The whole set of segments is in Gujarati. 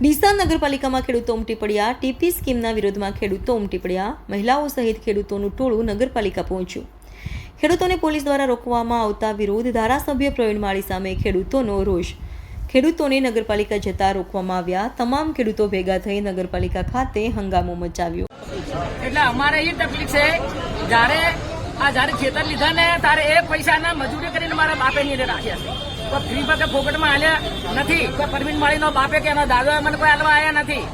ડીસા નગરપાલિકામાં ખેડૂતો ઉમટી પડ્યા, ટીપી સ્કીમના વિરોધમાં ખેડૂતો ઉમટી પડ્યા, મહિલાઓ સહિત ખેડૂતોનું ટોળું નગરપાલિકા પહોંચ્યું. ખેડૂતોને પોલીસ દ્વારા રોકવામાં આવતા વિરોધ ધારાસભ્ય પ્રવીણ માળી સામે ખેડૂતોનો રોષ. ખેડૂતોને નગરપાલિકા જતા રોકવામાં આવ્યા. તમામ ખેડૂતો ભેગા થઈ નગરપાલિકા ખાતે હંગામો મચાવ્યો. એટલે અમારે એ તકલીફ છે, જ્યારે આ જ્યારે ખેતર લીધા ને, ત્યારે એ પૈસાના મજૂરી કરીને મારા બાપે ની રાખ્યા છે. તો ફ્રી કે ફોકટમાં હાલ્યા નથી. કોઈ પરમીન માળીનો બાપે કે એના દાદો મને કોઈ હાલવા આવ્યા નથી.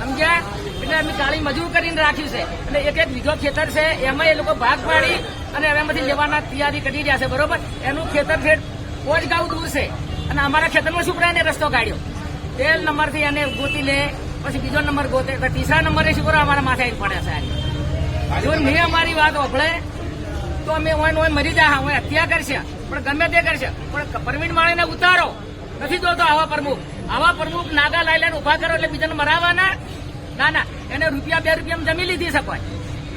સમજ્યા? એટલે અમે કાળી મજૂર કરીને રાખ્યું છે. એટલે એક એક બીજો ખેતર છે, એમાં એ લોકો ભાગ પાડી અને એમાંથી લેવાના તૈયારી કરી રહ્યા છે, બરોબર? એનું ખેતર ફેર પોચ ગાઉ દૂર છે. અને અમારા ખેતરમાં છોકરાને રસ્તો કાઢ્યો. તેલ નંબરથી એને ગોતી લે પછી બીજો નંબર ગોતે તો ત્રીસરા નંબરે છોકરો અમારા માથે પડે છે. જો નહીં અમારી વાત વપડે તો અમે ઓન ઓન મરી જાય હું હત્યા કરશે. પણ ગમે તે કરશે. પણ પરમીન માળીને ઉતારો. નથી જોતો આવા પ્રમુખ. આવા પ્રમુખ નાગા લાઈ લઈને ઊભા કરો એટલે બીજાને મરાવવાના ના ના. એને રૂપિયા બે રૂપિયા જમી લીધી શકાય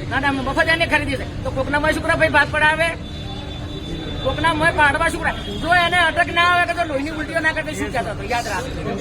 ના ના મફત એને ખરીદી છે. તો કોકના મય શુક્ર ભાઈ ભાગ પડાવે? કોકના મય પાડવા શુક્ર જો એને અટક ના આવે તો લોહીની ઉલટીઓ ના કરે તો શું કહેતો યાદ રાખજો.